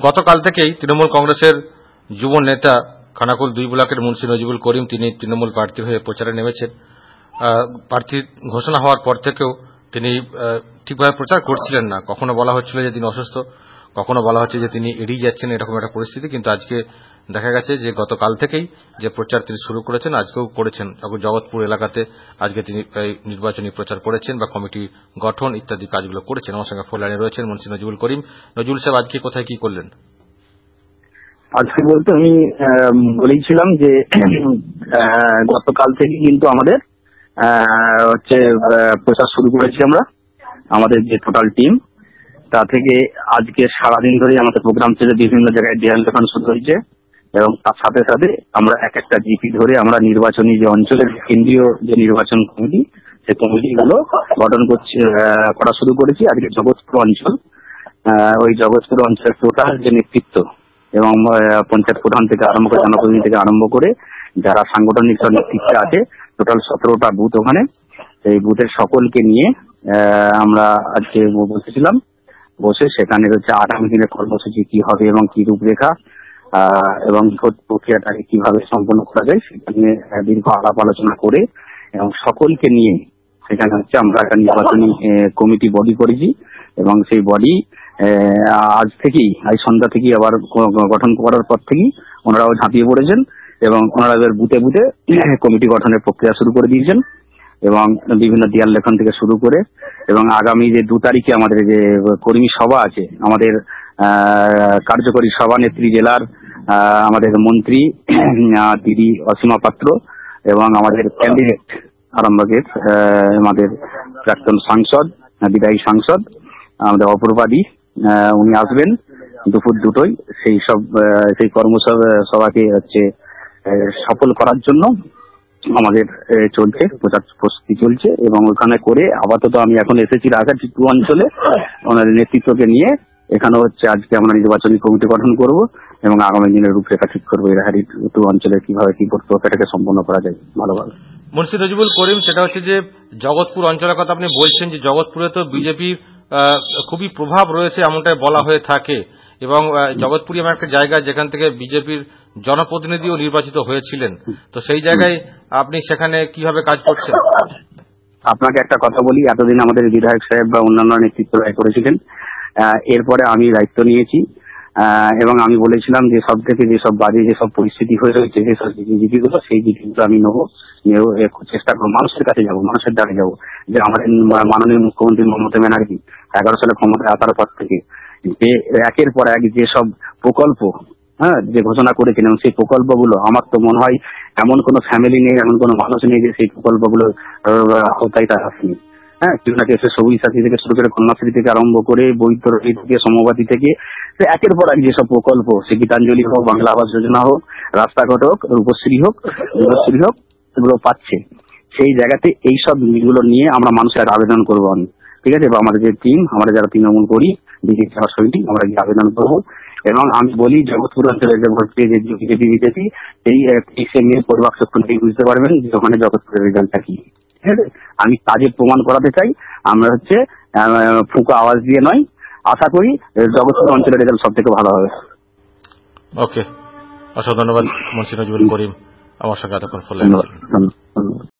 গতকাল থেকেই তৃণমূল কংগ্রেসের যুব নেতা খানাকুল দুই ব্লকের মুন্সী নজিবুল করিম, তিনি তৃণমূল প্রার্থী হয়ে প্রচারে নেমেছেন। প্রার্থী ঘোষণা হওয়ার পর থেকেও তিনি ঠিকভাবে প্রচার করছিলেন না। কখনো বলা হচ্ছিল যে তিনি অসুস্থ। কখনো বলা হচ্ছে যে তিনি এড়িয়ে যাচ্ছেন এরকম একটা পরিস্থিতি, কিন্তু আজকে দেখা গেছে যে গতকাল থেকেই যে প্রচার তিনি শুরু করেছেন, আজকেও করেছেন। জগৎপুর এলাকাতে আজকে তিনি নির্বাচনী প্রচার করেছেন বা কমিটি গঠন ইত্যাদি কাজগুলো করেছেন। আমার সঙ্গে ফোন লাইনে রয়েছেন মুন্সি নজিবুল করিম। নজরুল সাহেব, আজকে কোথায় কি করলেন? আজকে বলতে আমি বলেইছিলাম যে গতকাল থেকে কিন্তু আমাদের হচ্ছে প্রচার শুরু করেছি আমরা, আমাদের যে টোটাল টিম তা থেকে আজকে সারাদিন ধরে আমাদের প্রোগ্রাম ছিল, বিভিন্ন জায়গায় ডিয়াল দোকান শুরু হয়েছে এবং তার সাথে সাথে আমরা এক একটা জিপি ধরে আমরা নির্বাচনী যে অঞ্চলের কেন্দ্রীয় যে নির্বাচন কমিটি, সেই কমিটিগুলো গঠন করছি করা শুরু করেছি আজকে জগৎপুর অঞ্চল। ওই জগৎপুর অঞ্চলের টোটাল যে নেতৃত্ব এবং পঞ্চায়েত প্রধান থেকে আরম্ভ করে জনপ্রতিনিধি থেকে আরম্ভ করে যারা সাংগঠনিক নেতৃত্বে আছে, টোটাল সতেরোটা বুথ ওখানে। এই বুথের সকলকে নিয়ে আমরা আজকে বসেছিলাম বসে সেখানে হচ্ছে আগামী দিনের কর্মসূচি কি হবে এবং কি রূপরেখা এবং ভোট প্রক্রিয়াটাকে কীভাবে সম্পন্ন করা যায় সেটা নিয়ে দীর্ঘ আলাপ আলোচনা করে এবং সকলকে নিয়ে সেখানে হচ্ছে আমরা একটা নির্বাচনী কমিটি বডি করেছি এবং সেই বডি আজ থেকেই, আজ সন্ধ্যা থেকেই আবার গঠন করার পর থেকেই ওনারাও ঝাঁপিয়ে পড়েছেন এবং ওনারা এবার বুথে বুথে কমিটি গঠনের প্রক্রিয়া শুরু করে দিয়েছেন। এবং বিভিন্ন দেয়াল লেখন থেকে শুরু করে এবং আগামী যে দু তারিখে আমাদের যে কর্মী সভা আছে আমাদের কার্যকরী সভানেত্রী জেলার আমাদের মন্ত্রী দিদি অসীমা পাত্র এবং আমাদের ক্যান্ডিডেট আরামবাগের আহ, আমাদের প্রাক্তন সাংসদ বিদায়ী সাংসদ আমাদের অপূর্বাদি উনি আসবেন দুপুর দুটোই সেই সব সেই কর্মসভা সভাকে হচ্ছে সফল করার জন্য। আমাদের চলছে প্রচার প্রস্তুতি চলছে এবং ওখানে করে আপাতত আমি এখন এসেছি রাজাটি টু অঞ্চলে ওনাদের নেতৃত্বকে নিয়ে। এখানে হচ্ছে আজকে আমরা নির্বাচনী কমিটি গঠন করব এবং আগামী দিনের রূপরেখা ঠিক করব এই রাহারি টু অঞ্চলে কীভাবে কি করতে হবে এটাকে সম্পন্ন করা যায় ভালোভাবে। মুন্সি নজিবুল করিম সেটা হচ্ছে যে জগৎপুর অঞ্চলের কথা আপনি বলছেন যে জগৎপুরে তো বিজেপির খুবই প্রভাব রয়েছে এমনটাই বলা হয়ে থাকে। এবং আহ, জগৎপুরই এমন একটা জায়গা যেখান থেকে বিজেপির জনপ্রতিনিধিও নির্বাচিত হয়েছিলেন। তো সেই জায়গায় আপনি সেখানে কীভাবে কাজ করছেন? আপনাকে একটা কথা বলি, এতদিন আমাদের বিধায়ক সাহেব বা অন্যান্য নেতৃত্ব ব্যয় করেছিলেন। এরপরে আমি দায়িত্ব নিয়েছি। এবং আমি বলেছিলাম যে সব থেকে যেসব বাজে যেসব পরিস্থিতি হয়ে রয়েছে, যেসব জিপিগুলো সেই জিপিগুলো আমি নেব এ চেষ্টা করব, মানুষের কাছে যাব, মানুষের দ্বারে যাব। যে আমাদের মাননীয় মুখ্যমন্ত্রী মমতা ব্যানার্জি, এগারো সালে ক্ষমতায় আসার পর থেকে, যে একের পর এক যেসব প্রকল্প হ্যাঁ যে ঘোষণা করেছিলেন সেই প্রকল্পগুলো, আমার তো মনে হয় এমন কোনো ফ্যামিলি নেই, এমন কোনো মানুষ নেই যে সেই প্রকল্পগুলো আওতায় তারা আসেনি। হ্যাঁ কেউ না সবুজ সাথী থেকে শুরু করে কন্যাশ্রী থেকে আরম্ভ করে বৈতরণী থেকে সমবাদী থেকে একের পর এক যেসব প্রকল্প, সে গীতাঞ্জলি হোক, বাংলা আবাস যোজনা হোক, রাস্তাঘাট হোক, রূপশ্রী হোক যুবশ্রী হোক, এগুলো পাচ্ছে। সেই জায়গাতে এই সব জিনিসগুলো নিয়ে আমরা মানুষের আবেদন করব আমি। ঠিক আছে? বা আমাদের যে টিম আমরা যারা তৃণমূল করি, বিজেপি সমিতি আমরা গিয়ে আবেদন করব। এবং আমি বলি জগৎপুর অঞ্চলের যে ভোট পেয়ে যে বিজেপি বিজেপি এই তেইশে নিয়ে পরিবার থেকেই বুঝতে পারবেন যে ওখানে জগৎপুরের রেজাল্টটা কি। ঠিক আছে? আমি কাজে প্রমাণ করাতে চাই। আমরা হচ্ছে ফুঁকো আওয়াজ দিয়ে নয়। আশা করি জগৎপুর অঞ্চলের রেজাল্ট সব থেকে ভালো হবে। ওকে। অসংখ্য ধন্যবাদ মুন্সি নজিবুল করিম। আমার সঙ্গে এতক্ষণ ফোন